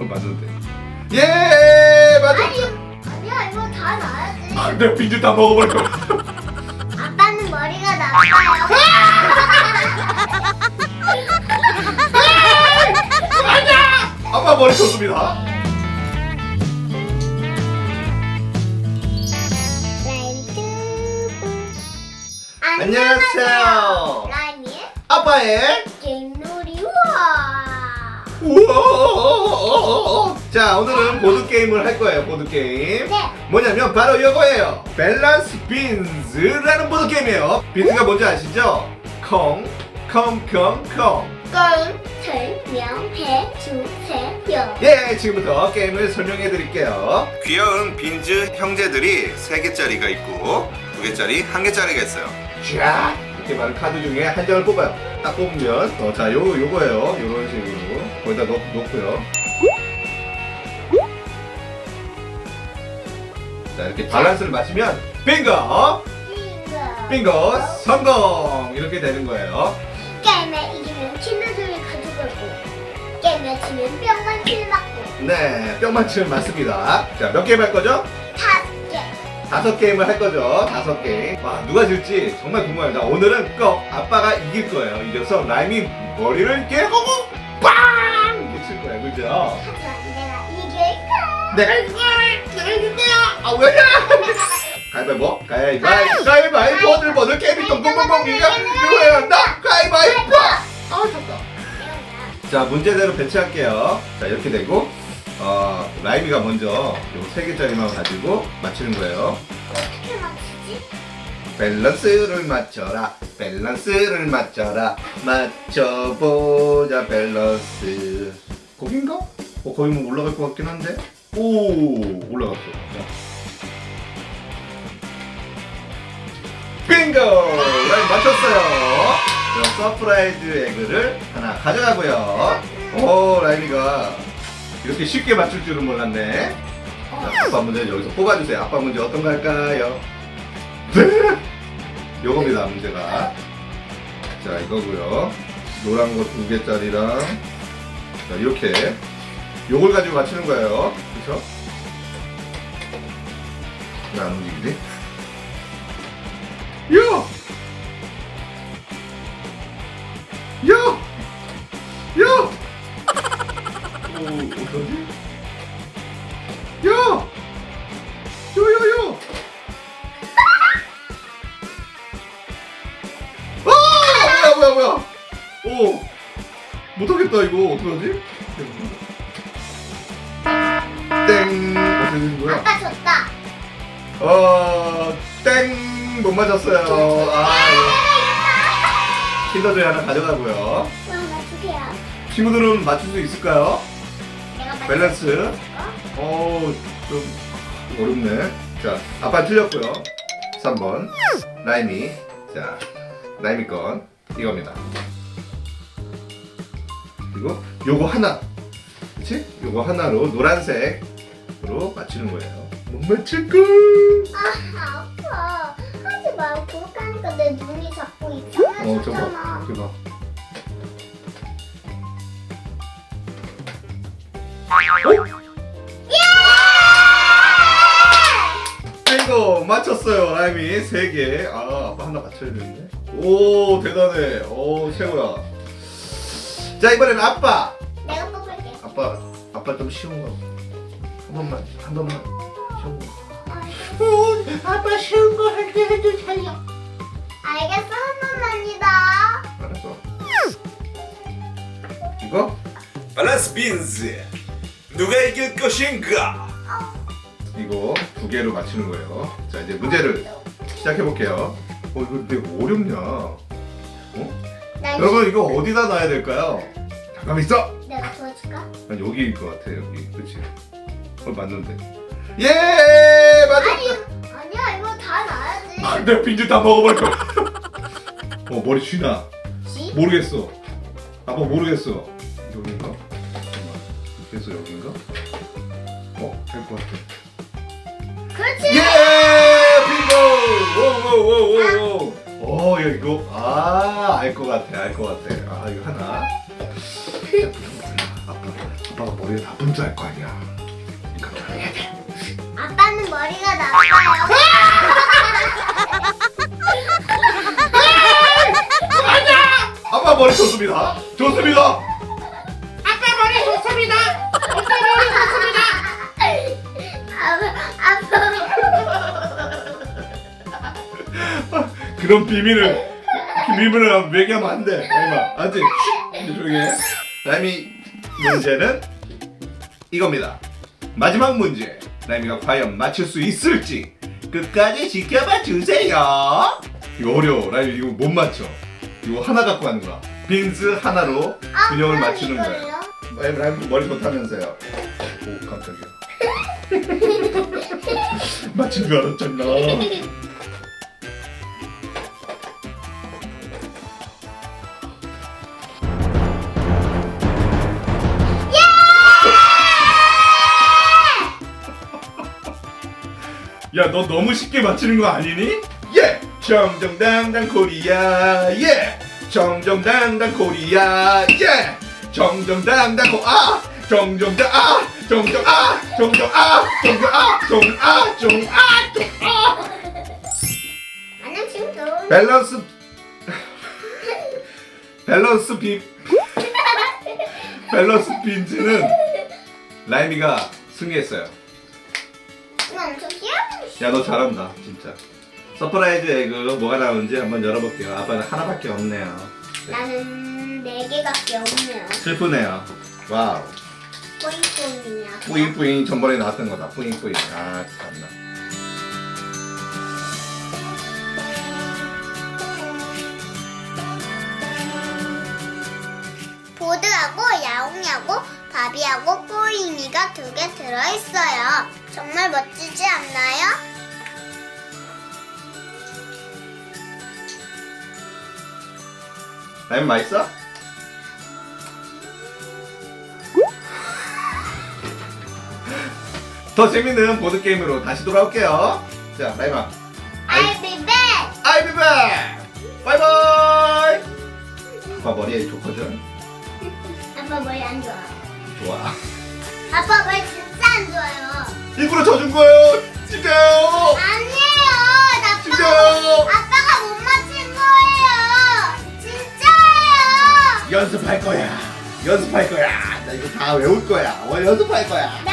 어, 맞는데. 예, 맞았죠. 아니야 이거 다 나야지. 아, 내 빈줄 다 먹어버릴 거. 아빠는 머리가 나빠요. 아빠 머리 좋습니다. 안녕하세요. 라임이의 아빠의. 우와. 자, 오늘은 보드 게임을 할 거예요. 보드 게임. 네. 뭐냐면 바로 이거예요. 밸런스 빈즈라는 보드 게임이에요. 빈즈가 뭔지 아시죠? 콩, 콩, 콩, 콩. 게임 설명해 주세요. 예, 지금부터 게임을 설명해 드릴게요. 귀여운 빈즈 형제들이 3개짜리가 있고 2개짜리, 1개짜리가 있어요. 쫙! 이렇게 많은 카드 중에 한 장을 뽑아요. 딱 뽑으면, 어, 자, 요, 요거예요. 요런 식으로. 거기다 놓, 놓고요. 자, 이렇게 밸런스를 맞추면, 빙고! 빙고. 성공! 이렇게 되는 거예요. 게임에 이기면 친구들을 가져가고 게임에 지면 뿅만 킬 맞고 네, 뿅 맞추면 맞습니다. 자, 몇 게임 할 거죠? 다섯 개. 다섯 게임을 할 거죠. 다섯 게임. 와, 누가 질지 정말 궁금합니다. 오늘은 꼭 아빠가 이길 거예요. 이겨서 라임이 머리를 깨고 빵! 하지만 내가 이길 거야. 내가 이길 거야! 내가 이길 거야! 아, 왜냐? 가위바위보, 가위바위보, 가위바위보, 오늘 오늘 게임이 똥똥똥똥 이거 이거예요. 나 가위바위보! 아, 졌다. 자, 문제대로 배치할게요. 자, 이렇게 되고, 어, 라임이가 먼저 요세 개짜리만 가지고 맞히는 거예요. 어떻게 맞추지? 밸런스를 맞춰라 밸런스를 맞춰라 맞춰보자 밸런스 거긴가? 어 거기 뭐 올라갈 것 같긴 한데? 오 올라갔어. 자. 빙고! 라인 맞췄어요. 자, 서프라이즈 에그를 하나 가져가고요. 오 라인이가 이렇게 쉽게 맞출 줄은 몰랐네. 자, 아빠 문제 여기서 뽑아주세요. 아빠 문제 어떤 거 할까요? 요겁니다 문제가. 자 이거고요. 노란 거 두 개짜리랑 자 이렇게 요걸 가지고 맞추는 거예요 그쵸? 왜안 움직이지? 야! 야! 야! 오, 어떡하지? 못하겠다, 이거. 어떡하지? 땡! 어떻게 된 거야? 아빠 졌다. 어, 땡! 못 맞았어요. 아, 예. 킨더조이 하나 가져가고요. 그럼 맞추세요. 친구들은 맞출 수 있을까요? 내가. 밸런스. 어, 좀 어렵네. 자, 아빠 틀렸고요. 3번. 라임이. 자, 라임이 건 이겁니다. 그리고 요거 하나. 그치? 요거 하나로 노란색으로 맞추는 거예요. 못 맞출 걸. 아 아파. 하지 말고 그렇게 하니까 내 눈이 자꾸 어, 저거. 봐. bingo 맞췄어요 라임이 3개 아 아빠 하나 맞춰야 되는데 오 대단해 오 최고야 자 이번에는 아빠. 내가 뽑을게. 아빠 아빠 좀 쉬운 거 한 번만 한 번만. 쉬운 거. 오, 아빠 쉬운 거 할게 해주세요. 알겠어 한 번만이다. 알았어. 이거? 밸런스 빈즈 누가 이길 것인가? 이거 두 개로 맞추는 거예요. 자 이제 문제를 시작해 볼게요. 어 이거 되게 어렵냐? 어? 난 여러분 이거 어디다 놔야 될까요? 잠깐만 있어 내가 도와줄까? 난 여기일 것 같아 여기 그치 어 맞는데 예 맞았다 아니 아니야 이거 다 나야지. 아, 내 빈줄 다 먹어버릴 거야 어 머리 쥐나 지? 모르겠어 아빠 모르겠어 여긴가? 잠깐만 그래서 여긴가? 어? 될 것 같아 그렇지. 예 bingo 오오오오오 어 야, 이거 아 알 것 같아 알 것 같아 아 이거 하나 아빠 아빠 아빠가 머리가 나쁜 줄 알 거 아니야. 그러니까 조용해야 돼. 아빠는 머리가 나빠요. 아빠 머리 좋습니다. 좋습니다. 그런 비밀을 비밀을 얘기하면 안 돼. 라임아, 알지? 이제 조용히 해. 라임이 문제는 이겁니다. 마지막 문제. 라임이가 과연 맞출 수 있을지 끝까지 지켜봐 주세요. 이거 어려워. 라임이 이거 못 맞춰. 이거 하나 갖고 가는 거야. 빈스 하나로 균형을 아, 맞추는 거야. 라임 라임 머리 좋다면서요. 오 깜짝이야. 맞춘 줄 알았잖아. 야, 너 너무 쉽게 맞히는 거 아니니? 예! 정정당당 코리아, 예! 정정당당 코리아, 예! 정정당당 코, 아! 정정당, 아! 정정, 아! 정정, 아! 정정, 아! 정, 아! 정, 아! 정, 아! 안녕 친구. 밸런스, 밸런스 비, 밸런스 빈즈는 라임이가 승리했어요. 야 너 잘한다 진짜 서프라이즈 에그 뭐가 나오는지 한번 열어볼게요 아빠는 하나밖에 없네요 네. 나는 네 개밖에 없네요. 슬프네요 와우 뿌잉뿌잉이야. 뿌잉뿌잉 전번에 나왔던 거다 뿌잉뿌잉 아 참나 보드하고 야옹야고 바비하고 꼬잉이가 두 개 들어있어요. 정말 멋지지 않나요? 라임 맛있어? 더 재밌는 보드게임으로 다시 돌아올게요 자 라임아 I'll be back. I'll be back 바이바이 아빠 머리에 좋거든 아빠 머리 안 좋아. 좋아 아빠 머리 진짜 안 좋아요. 일부러 져준 거예요 진짜요. 연습할 거야. 연습할 거야. 나 이거 다 외울 거야. 어, 연습할 거야. 네,